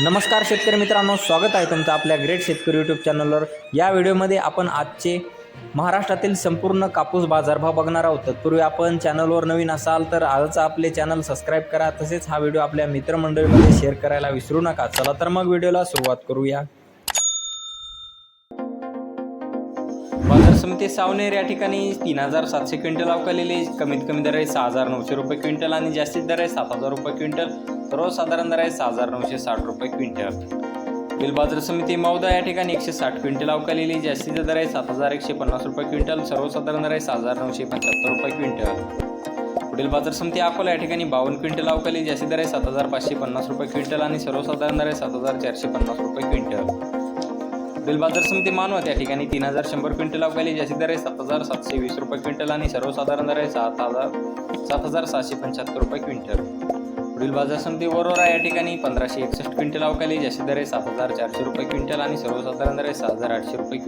नमस्कार शेतकरी मित्रांनो स्वागत आहे तुमचं आपल्या ग्रेट शेतकरी यूट्यूब चॅनलवर या व्हिडिओमध्ये आपण आजचे महाराष्ट्रातील संपूर्ण कापूस बाजारभाव बघणार आहोत. तत्पूर्वी आपण चॅनलवर नवीन असाल तर आजच आपले चॅनल सबस्क्राईब करा. तसेच हा व्हिडिओ आपल्या मित्रमंडळीमध्ये शेअर करायला विसरू नका. चला तर मग व्हिडिओला सुरुवात करूया. बाजार समिती सावनेर या ठिकाणी तीन हजार सातशे क्विंटल अवकालेले कमीत कमी दर आहे सहा हजार नऊशे रुपये क्विंटल आणि जास्तीत दर आहे सात हजार रुपये क्विंटल. सर्वसाधारण दर आहे सहा हजार नऊशे साठ रुपये क्विंटल. बिल बाजार समिती मौदा या ठिकाणी एकशे साठ क्विंटल अवकालेली जास्तीचा दर आहे सात हजार एकशे पन्नास रुपये क्विंटल. सर्वसाधारण दर आहे सहा हजार नऊशे पंच्याहत्तर रुपये क्विंटल. पुढील बाजार समिती अकोला या ठिकाणी बावन्न क्विंटल अवकाली जास्तीत दर आहे सात हजार पाचशे पन्नास रुपये क्विंटल आणि सर्वसाधारण दर आहे सात हजार चारशे पन्नास रुपये क्विंटल. बिल बाजार समिती मानवत या ठिकाणी तीन हजार शंभर क्विंटल अवकाली ज्याची दर आहे सात हजार सातशे वीस रुपये क्विंटल आणि सर्वसाधारण दर आहे सात हजार सात हजार सहाशे पंच्याहत्तर रुपये क्विंटल. पुढील बाजार समिती वरोरा या ठिकाणी पंधराशे एकसष्ट क्विंटल अवकाली ज्याची दर आहे सात हजार चारशे रुपये क्विंटल आणि सर्वसाधारण दर आहे सहा हजार आठशे रुपये क्विंटल.